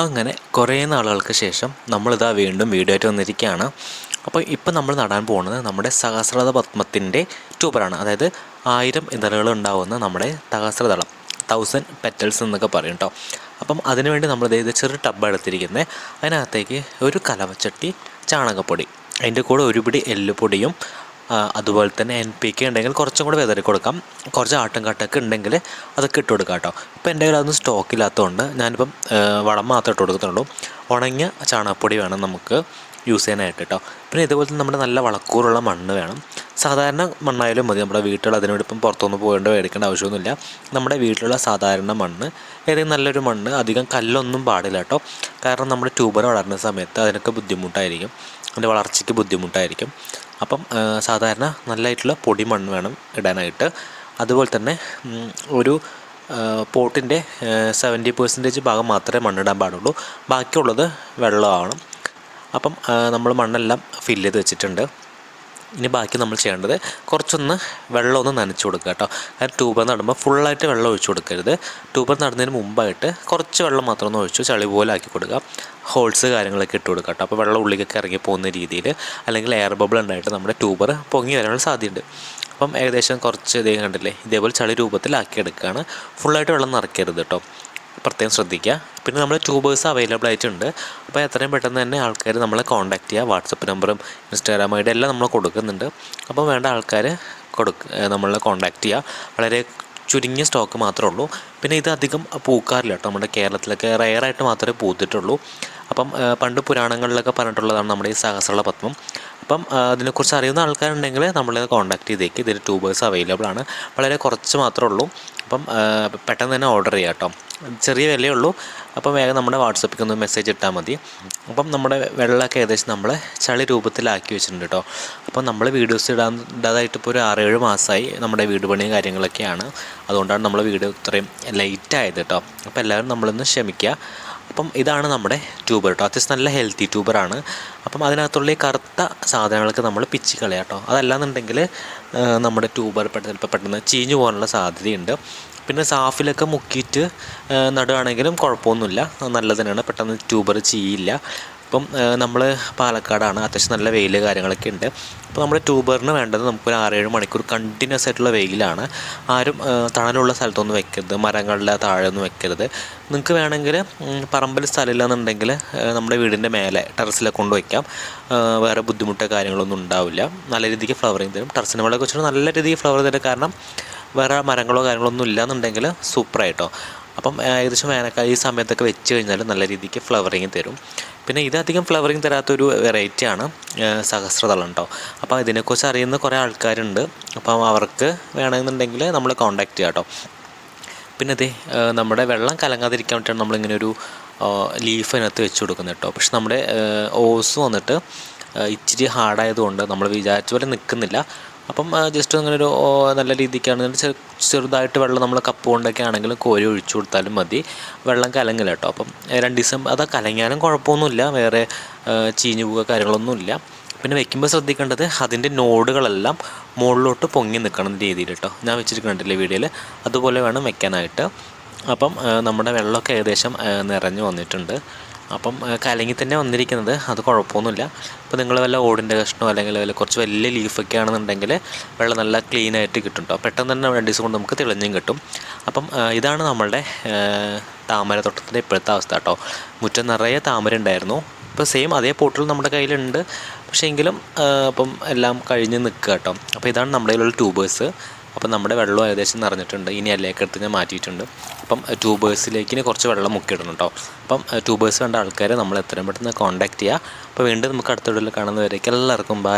അങ്ങനെ കുറേ നാളുകൾക്ക് ശേഷം നമ്മളിതാ വീണ്ടും വീഡിയോ ആയിട്ട് വന്നിരിക്കുകയാണ്. അപ്പോൾ ഇപ്പം നമ്മൾ നടാൻ പോകുന്നത് നമ്മുടെ സഹസ്രത പത്മത്തിന്റെ ട്യൂബറാണ് അതായത് ആയിരം ഇതളുകൾ ഉണ്ടാകുന്ന നമ്മുടെ സഹസ്രതളം തൗസൻഡ് പെറ്റൽസ് എന്നൊക്കെ പറയും കേട്ടോ. അപ്പം അതിനുവേണ്ടി നമ്മൾ ഇതായത് ചെറു ടബ് എടുത്തിരിക്കുന്നത്. അതിനകത്തേക്ക് ഒരു കലവച്ചട്ടി ചാണകപ്പൊടി അതിന്റെ കൂടെ ഒരു പിടി എല്ലുപൊടിയും അതുപോലെ തന്നെ എൻ പി കെ ഉണ്ടെങ്കിൽ കുറച്ചും കൂടെ വിതറി കൊടുക്കാം. കുറച്ച് ആട്ടും കാട്ടൊക്കെ ഉണ്ടെങ്കിൽ അതൊക്കെ ഇട്ട് കൊടുക്കാം കേട്ടോ. ഇപ്പോൾ എന്റെ കയ്യിൽ അതൊന്നും സ്റ്റോക്കില്ലാത്തതുകൊണ്ട് ഞാനിപ്പം ആ, വളം മാത്രമേ ഇട്ട് കൊടുക്കുന്നുള്ളൂ ഉണങ്ങിയ ചാണകപ്പൊടി വേണം നമുക്ക്. യൂസ് ചെയ്യാനായിട്ട് കേട്ടോ പിന്നെ ഇതുപോലെ തന്നെ നമ്മുടെ നല്ല വളക്കൂറുള്ള മണ്ണ് വേണം. സാധാരണ മണ്ണായാലും മതി. നമ്മുടെ വീട്ടിൽ അതിനോട് ഇപ്പം പുറത്തൊന്നും പോകേണ്ട മേടിക്കേണ്ട ആവശ്യമൊന്നുമില്ല. നമ്മുടെ വീട്ടിലുള്ള സാധാരണ മണ്ണ് ഏതെങ്കിലും നല്ലൊരു മണ്ണ് അധികം കല്ലൊന്നും പാടില്ല കേട്ടോ കാരണം നമ്മുടെ ട്യൂബർ വളരുന്ന സമയത്ത് അതിനൊക്കെ ബുദ്ധിമുട്ടായിരിക്കും. അതിന്റെ വളർച്ചയ്ക്ക് ബുദ്ധിമുട്ടായിരിക്കും. അപ്പം സാധാരണ നല്ലതായിട്ടുള്ള പൊടി മണ്ണ് വേണം ഇടാനായിട്ട്. അതുപോലെ തന്നെ ഒരു പോട്ടിന്റെ സെവന്റി പെർസെന്റേജ് ഭാഗം മാത്രമേ മണ്ണിടാൻ പാടുള്ളൂ. ബാക്കിയുള്ളത് വെള്ളമാവണം അപ്പം നമ്മൾ മണ്ണെല്ലാം ഫില്ല് ചെയ്ത് വെച്ചിട്ടുണ്ട്. ഇനി ബാക്കി നമ്മൾ ചെയ്യേണ്ടത് കുറച്ചൊന്ന് വെള്ളം ഒന്ന് നനച്ചു കൊടുക്കുക കേട്ടോ. കാരണം ട്യൂബർ നടുമ്പോൾ ഫുള്ളായിട്ട് വെള്ളം ഒഴിച്ചു കൊടുക്കരുത്. ട്യൂബർ നടുന്നതിന് മുമ്പായിട്ട് കുറച്ച് വെള്ളം മാത്രം ഒന്ന് ഒഴിച്ചു ചളി പോലെ ആക്കി കൊടുക്കുക. ഹോൾസ് കാര്യങ്ങളൊക്കെ ഇട്ട് കൊടുക്കുക കേട്ടോ. അപ്പോൾ വെള്ളം ഉള്ളിലേക്ക് ഇറങ്ങി പോകുന്ന രീതിയിൽ അല്ലെങ്കിൽ എയർ ബബിൾ ഉണ്ടായിട്ട് നമ്മുടെ ട്യൂബർ പൊങ്ങി വരാനുള്ള സാധ്യതയുണ്ട്. അപ്പം ഏകദേശം കുറച്ച് ഇതേ കണ്ടില്ലേ? ഇതേപോലെ ചളി രൂപത്തിലാക്കിയെടുക്കുകയാണ്. ഫുള്ളായിട്ട് വെള്ളം നിറയ്ക്കരുത് കേട്ടോ. പ്രത്യേകം ശ്രദ്ധിക്കുക. പിന്നെ നമ്മൾ ട്യൂബേഴ്സ് അവൈലബിൾ ആയിട്ടുണ്ട്. അപ്പോൾ എത്രയും പെട്ടെന്ന് തന്നെ ആൾക്കാർ നമ്മളെ കോൺടാക്ട് ചെയ്യുക. വാട്സപ്പ് നമ്പറും ഇൻസ്റ്റാഗ്രാം ഐ ഡി എല്ലാം നമ്മൾ കൊടുക്കുന്നുണ്ട്. അപ്പോൾ വേണ്ട ആൾക്കാർ കൊടുക്ക നമ്മളെ കോൺടാക്ട് ചെയ്യുക. വളരെ ചുരുങ്ങിയ സ്റ്റോക്ക് മാത്രമേ ഉള്ളൂ. പിന്നെ ഇത് അധികം പൂക്കാറില്ല കേട്ടോ. നമ്മുടെ കേരളത്തിലൊക്കെ റയറായിട്ട് മാത്രമേ പൂത്തിട്ടുള്ളൂ. അപ്പം പണ്ട് പുരാണങ്ങളിലൊക്കെ പറഞ്ഞിട്ടുള്ളതാണ് നമ്മുടെ ഈ സഹസ്രള പത്മം. അപ്പം അതിനെക്കുറിച്ച് അറിയുന്ന ആൾക്കാരുണ്ടെങ്കിൽ നമ്മളെ കോൺടാക്ട് ചെയ്തേക്ക്. ഇതിൽ ട്യൂബേഴ്സ് അവൈലബിൾ ആണ്. വളരെ കുറച്ച് മാത്രമേ ഉള്ളൂ. അപ്പം പെട്ടെന്ന് തന്നെ ഓർഡർ ചെയ്യാം കേട്ടോ. ചെറിയ വിലയേ ഉള്ളൂ. അപ്പം വേഗം നമ്മുടെ വാട്സപ്പിൽ ഒന്ന് മെസ്സേജ് ഇട്ടാൽ മതി. അപ്പം നമ്മുടെ വെള്ളമൊക്കെ ഏകദേശം നമ്മൾ ചളി രൂപത്തിലാക്കി വെച്ചിട്ടുണ്ട് കേട്ടോ. അപ്പം നമ്മൾ വീഡിയോസ് ഇടാൻ ഇടാതായിട്ട് ഇപ്പോൾ ഒരു ആറേഴ് മാസമായി നമ്മുടെ വീട് പണിയും കാര്യങ്ങളൊക്കെയാണ്. അതുകൊണ്ടാണ് നമ്മൾ വീഡിയോ ഇത്രയും ലേറ്റ് കേട്ടോ. അപ്പോൾ എല്ലാവരും നമ്മളൊന്ന് ക്ഷമിക്കുക. അപ്പം ഇതാണ് നമ്മുടെ ട്യൂബർ കേട്ടോ. അത്യാവശ്യം നല്ല ഹെൽത്തി ട്യൂബറാണ് അപ്പം അതിനകത്തുള്ള ഈ കറുത്ത സാധനങ്ങൾക്ക് നമ്മൾ പിച്ച് കളയാം കേട്ടോ. അതല്ലാന്നുണ്ടെങ്കിൽ നമ്മുടെ ട്യൂബർ പെട്ടെന്ന് പെട്ടെന്ന് ചീഞ്ഞു പോകാനുള്ള സാധ്യതയുണ്ട്. പിന്നെ സാഫിലൊക്കെ മുക്കിയിട്ട് നടുവാണെങ്കിലും കുഴപ്പമൊന്നുമില്ല. നല്ല തന്നെയാണ് പെട്ടെന്ന് ട്യൂബർ ചീയില്ല. ഇപ്പം നമ്മൾ പാലക്കാടാണ്. അത്യാവശ്യം നല്ല വെയിൽ കാര്യങ്ങളൊക്കെ ഉണ്ട്. അപ്പോൾ നമ്മുടെ ട്യൂബറിന് വേണ്ടത് നമുക്കൊരു ആറേഴ് മണിക്കൂർ കണ്ടിന്യൂസ് ആയിട്ടുള്ള വെയിലാണ്. ആരും തണലുള്ള സ്ഥലത്തൊന്നും വെക്കരുത്. മരങ്ങളുടെ താഴെ ഒന്നും വെക്കരുത്. നിങ്ങൾക്ക് വേണമെങ്കിൽ പറമ്പിൽ സ്ഥലമില്ലെന്നുണ്ടെങ്കിൽ നമ്മുടെ വീടിന്റെ മേലെ ടെറസിലൊക്കെ കൊണ്ട് വയ്ക്കാം വേറെ ബുദ്ധിമുട്ടോ കാര്യങ്ങളൊന്നും ഉണ്ടാവില്ല. നല്ല രീതിക്ക് ഫ്ലവറിങ് തരും. ടെറസിന് മുകളിൽ വെച്ചിട്ട് നല്ല രീതിക്ക് ഫ്ലവർ തരും. കാരണം വേറെ മരങ്ങളോ കാര്യങ്ങളോ ഒന്നും ഇല്ലയെന്നുണ്ടെങ്കിൽ സൂപ്പറായിട്ടോ അപ്പം ഏകദേശം വേനൽക്കാലം ഈ സമയത്തൊക്കെ വെച്ച് കഴിഞ്ഞാൽ നല്ല രീതിക്ക് ഫ്ലവറിങ് തരും. പിന്നെ ഇതധികം ഫ്ലവറിങ് തരാത്തൊരു വെറൈറ്റിയാണ് സഹസ്രതളം കേട്ടോ അപ്പോൾ ഇതിനെക്കുറിച്ച് അറിയുന്ന കുറേ ആൾക്കാരുണ്ട്. അപ്പം അവർക്ക് വേണമെന്നുണ്ടെങ്കിൽ നമ്മൾ കോൺടാക്റ്റ് ചെയ്യാം കേട്ടോ പിന്നെ അതെ നമ്മുടെ വെള്ളം കലങ്ങാതിരിക്കാൻ വേണ്ടിയിട്ടാണ് നമ്മളിങ്ങനെ ഒരു ലീഫ് അതിനകത്ത് വെച്ച് കൊടുക്കുന്നത് കേട്ടോ പക്ഷെ നമ്മുടെ ഓസ് വന്നിട്ട് ഇച്ചിരി ഹാർഡായതുകൊണ്ട് നമ്മൾ വിചാരിച്ച പോലെ നിൽക്കുന്നില്ല. അപ്പം ജസ്റ്റ് അങ്ങനെ ഒരു നല്ല രീതിക്കാണ്. ചെറുതായിട്ട് വെള്ളം നമ്മൾ കപ്പ് കൊണ്ടൊക്കെ ആണെങ്കിലും കോരി ഒഴിച്ചു കൊടുത്താലും മതി. വെള്ളം കലങ്ങില്ല കേട്ടോ അപ്പം രണ്ട് ദിവസം അത് കലങ്ങിയാലും കുഴപ്പമൊന്നുമില്ല. വേറെ ചീഞ്ഞു പോവുക കാര്യങ്ങളൊന്നുമില്ല. പിന്നെ വെക്കുമ്പോൾ ശ്രദ്ധിക്കേണ്ടത് അതിന്റെ നോഡുകളെല്ലാം മുകളിലോട്ട് പൊങ്ങി നിൽക്കണം രീതിയിൽ കേട്ടോ ഞാൻ വെച്ചിരിക്കുന്നുണ്ടല്ലേ വീഡിയോയിൽ അതുപോലെ വേണം വെക്കാനായിട്ട്. അപ്പം നമ്മുടെ വെള്ളമൊക്കെ ഏകദേശം നിറഞ്ഞു വന്നിട്ടുണ്ട്. അപ്പം കലങ്ങി തന്നെ വന്നിരിക്കുന്നത്. അത് കുഴപ്പമൊന്നുമില്ല. അപ്പോൾ നിങ്ങൾ വല്ല ഓടിന്റെ കഷ്ണമോ അല്ലെങ്കിൽ വല്ല കുറച്ച് വലിയ ലീഫൊക്കെ ആണെന്നുണ്ടെങ്കിൽ വെള്ളം നല്ല ക്ലീനായിട്ട് കിട്ടും കേട്ടോ പെട്ടെന്ന് തന്നെ രണ്ട് ദിവസം കൊണ്ട് നമുക്ക് തെളിഞ്ഞും കിട്ടും. അപ്പം ഇതാണ് നമ്മളുടെ താമര തോട്ടത്തിന്റെ ഇപ്പോഴത്തെ അവസ്ഥ കേട്ടോ മുറ്റം നിറയെ താമര ഉണ്ടായിരുന്നു. ഇപ്പോൾ സെയിം അതേ പോട്ടിൽ നമ്മുടെ കയ്യിലുണ്ട്. പക്ഷേ എങ്കിലും അപ്പം എല്ലാം കഴിഞ്ഞ് നിൽക്കുക കേട്ടോ അപ്പോൾ ഇതാണ് നമ്മുടെ കയ്യിലുള്ള ട്യൂബേഴ്സ് അപ്പം നമ്മുടെ വെള്ളം ഏകദേശം നിറഞ്ഞിട്ടുണ്ട്. ഇനി എല്ലയൊക്കെ എടുത്ത് ഞാൻ മാറ്റിയിട്ടുണ്ട്. അപ്പം ട്യൂബേഴ്സിലേക്ക് കുറച്ച് വെള്ളം മുക്കിയിടണം കേട്ടോ അപ്പം ട്യൂബേഴ്സ് വേണ്ട ആൾക്കാരെ നമ്മൾ എത്രയും പെട്ടെന്ന് കോൺടാക്ട് ചെയ്യുക അപ്പോൾ വീണ്ടും നമുക്ക് അടുത്ത വീഡിയോയിൽ കാണുന്നവരേക്ക് എല്ലാവർക്കും ബൈ